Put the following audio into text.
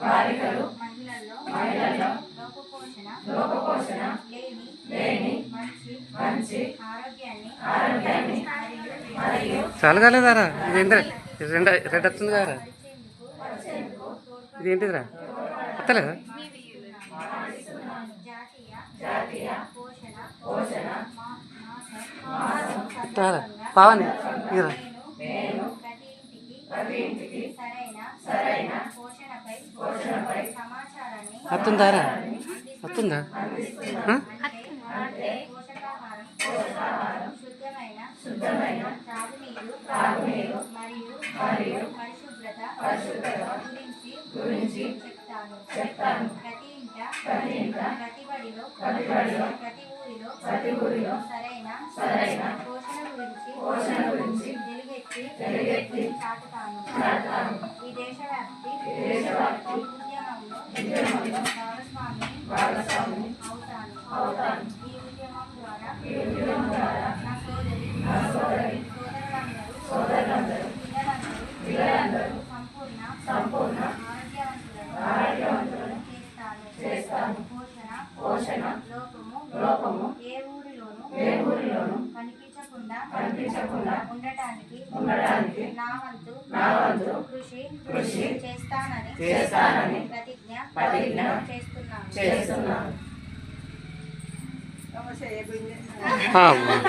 బాలికలు మహిళల్లో లోపపోషణ లేని మంచి ఆరోగ్యాన్ని చాలు కాలేదారా? ఇది ఎంత రెండు రెడ్ వస్తుంది కదా పరిచేందుకు ఇది ఏంటిదిరా? వస్తలేదా పావని ఇరా గురించి గురించి చెప్తాను ప్రతి ఇంట ప్రతి ఇంట ప్రతి బడిలో ప్రతి బడిలో ప్రతి ఊరిలో ప్రతి ఊరిలో సరైన సరైన పోషణ గురించి పోషణ గురించి వెలుగెత్తి వెలుగెత్తి చాటుతాను చాటుతాను ఈ దేశవ్యాప్తి దేశవ్యాప్తి అవుతాను ఈ ఉద్యమం ద్వారా నా సోదరి సోదరులందరూ పిల్లలందరూ సంపూర్ణ సంపూర్ణ ఆరోగ్యవంతులను చేస్తాను చేస్తాను పోషణ పోషణ లోపము లోపము ఏ ఊరిలోను ఏ ఊరిలోను కనిపించకుండా కనిపించకుండా ఉండటానికి ఉండటానికి నా వంతు నా వంతు కృషి కృషి చేస్తానని చేస్తానని ప్రతిజ్ఞ ప్రతిజ్ఞ చేస్తున్నాను. చేస్తున్నాను. Ah, mano.